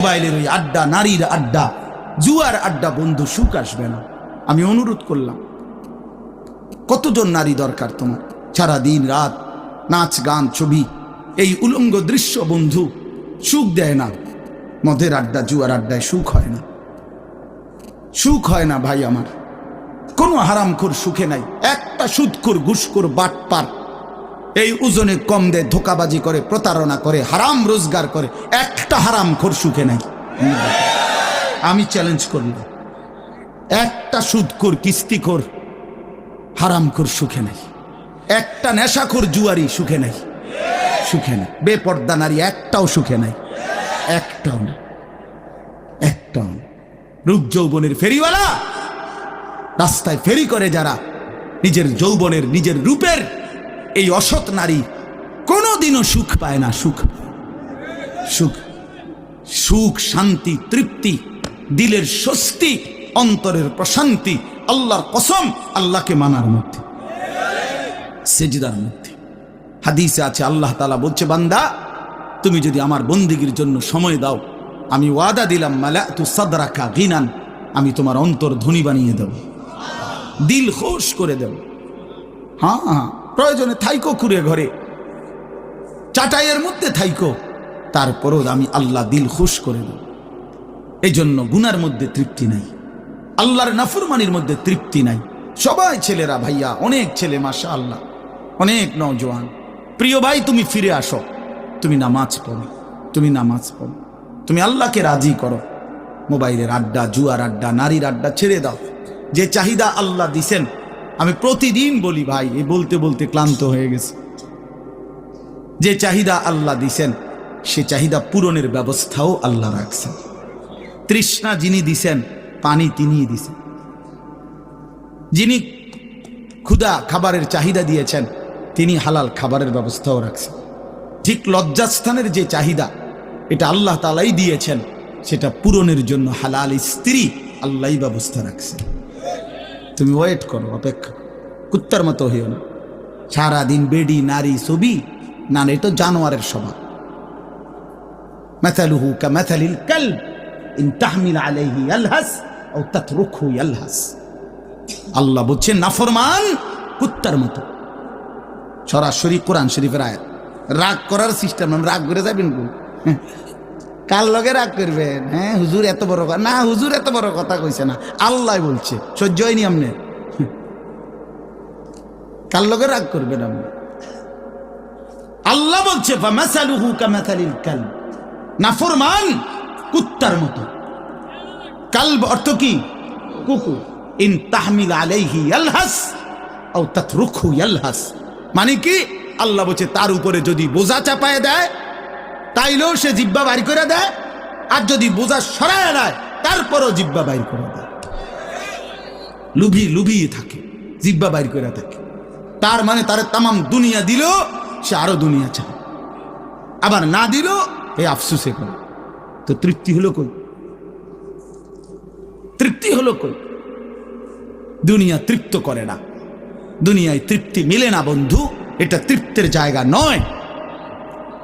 মোবাইলের ওই আড্ডা, নারীর আড্ডা, জুয়ার আড্ডা, বন্ধু, সুখ আসবে না। আমি অনুরোধ করলাম, কতজন নারী দরকার তোমার? সারা দিন রাত, নাচ, গান, ছবি, এই উলঙ্গ দৃশ্য, বন্ধু, সুখ দেয় না। মদের আড্ডা, জুয়ার আড্ডায় সুখ হয় না। সুখ হয় না ভাই আমার। কোনো হারামখোর সুখে নাই। একটা সুদখোর, ঘুষখোর, বাটপার। এই ওজনে কম দেয় ধোকাবাজি করে, প্রতারণা করে, হারাম রোজগার করে, একটা হারাম খোর সুখে নাই। আমি চ্যালেঞ্জ করলাম একটা সুদখোর, কিস্তিখোর হারামখোর সুখে নাই। একটা নেশাখোর, জুয়ারি সুখে নাই। সুখে নাই। বেপর্দা নারী একটাও সুখে নাই। একটাও না। একটাও না। রূপ যৌবনের ফেরিওয়ালা, রাস্তায় ফেরি করে যারা, নিজের যৌবনের, নিজের রূপের এই অসৎ নারী কোনোদিনও সুখ পায় না, সুখ। সুখ। সুখ, শান্তি, তৃপ্তি, দিলের স্বস্তি, অন্তরের প্রশান্তি, আল্লাহর কসম, আল্লাহকে মানার মধ্যে সেজদার মধ্যে হাদিসে আছে, আল্লাহ তালা বলছে, বান্দা, তুমি যদি আমার বন্দিগির জন্য সময় দাও, আমি ওয়াদা দিলাম মালা তু সাদরাকা গিনান, আমি তোমার অন্তর ধনী বানিয়ে দেব। দিল খোশ করে দেব। হ্যাঁ হ্যাঁ। প্রয়োজনে থাইকো খুঁড়ে ঘরে। চাটাইয়ের মধ্যে থাইকো। তারপরও আমি আল্লাহ দিল খুশ করে দেব। এই জন্য গুনার মধ্যে তৃপ্তি নাই। আল্লাহর নাফরমানির মধ্যে তৃপ্তি নাই। সবাই ছেলেরা, ভাইয়া, অনেক ছেলে মাসা আল্লাহ অনেক নজওয়ান প্রিয় ভাই, তুমি ফিরে আসো। তুমি নামাজ পড়ো। তুমি নামাজ পড়ো। তুমি আল্লাহকে রাজি করো। মোবাইলের আড্ডা, জুয়ার আড্ডা, নারীর আড্ডা ছেড়ে দাও। যে চাহিদা আল্লাহ দিছেন আমি প্রতিদিন বলি, ভাই, এই বলতে বলতে ক্লান্ত হয়ে গেছে। যে চাহিদা আল্লাহ দিছেন, সে চাহিদা পূরণের ব্যবস্থাও আল্লাহ রাখছেন। তৃষ্ণা যিনি দিছেন, পানি তিনিই দিছেন। যিনি ক্ষুধা খাবারের চাহিদা দিয়েছেন, তিনি হালাল খাবারের ব্যবস্থাও রাখছেন। ঠিক লজ্জাস্থানের যে চাহিদা, এটা আল্লাহ তালাই দিয়েছেন, সেটা পূরণের জন্য হালাল স্ত্রী আল্লাহই ব্যবস্থা রাখছেন। তুমি ওয়েট করো, অপেক্ষা। কুত্তার মতো হইও না সারাদিন বেডি নারী ছবি না না, এটা জানোয়ারের স্বভাব مثله كمثل الكلب إن تحمل عليه يلهث أو تتركه يلهث আল্লাহ বলছেন নাফরমান কুত্তার মতো সরাসরি কোরআন শরীফের আয়াত রাগ করার সিস্টেম রাগ করে যাবেন কোন কার লগে রাগ করবেন হ্যাঁ হুজুর এত বড় কথা না হুজুর এত বড় কথা কইছে না আল্লাহ বলছে সহ্য হয়নি আপনি কার লগে রাগ করবেন আপনি আল্লাহ বলছে নাফরমান কুত্তার মতো। কালব অর্থ কি? কুকুর। ইন তাহমিল আলাইহি ইয়ালহাস আও তাতরুকহু ইয়ালহাস। মানে কি? আল্লাহ বলছে, তার উপরে যদি বোঝা চাপায় দেয়, তাইলেও সে জিব্বা বাইর করে দেয়। আর যদি বোঝা সরায় দেয় তারপরও জিব্বা বাইর করে দেয়। লুভি লুভিয়ে থাকে জিব্বা বাইর করে থাকে। তার মানে তার তামাম দুনিয়া দিল, সে আরও দুনিয়া চায়। আবার না দিল এই আফসুসে করে। তো তৃপ্তি হলো কই? তৃপ্তি হলো কই? দুনিয়া তৃপ্ত করে না। দুনিয়ায় তৃপ্তি মিলে না, বন্ধু। এটা তৃপ্তের জায়গা নয়।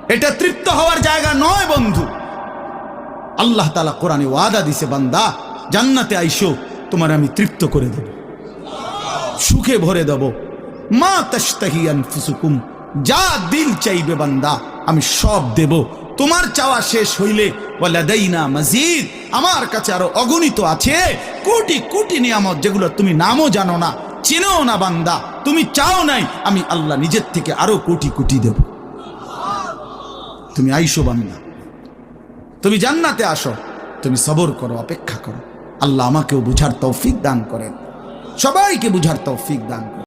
এটা তৃপ্ত হওয়ার জায়গা নয়, বন্ধু। আল্লাহ তালা কোরআনে ওয়াদা দিছে, বান্দা, জান্নাতে আইসো, তোমার আমি তৃপ্ত করে দেব। সুখে ভরে দেব। মা তাস্তাহিয়ান ফুসুকুম যা দিল চাইবে বান্দা, আমি সব দেব। তোমার চাওয়া শেষ হইলে, ওয়ালাদাইনা মজিদ, আমার কাছে আরও অগণিত আছে। কোটি কোটি নিয়ামত যেগুলো তুমি নামও জানো না চিনো না বান্দা, তুমি চাও নাই, আমি আল্লাহ নিজের থেকে আরও কোটি কোটি দেব। তুমি আইসো বান্দা। তুমি জান্নাতে আসো, তুমি সবর করো, অপেক্ষা করো। আল্লাহ আমাকেও বুঝার তৌফিক দান করেন। সবাইকে বুঝার তৌফিক দান করেন।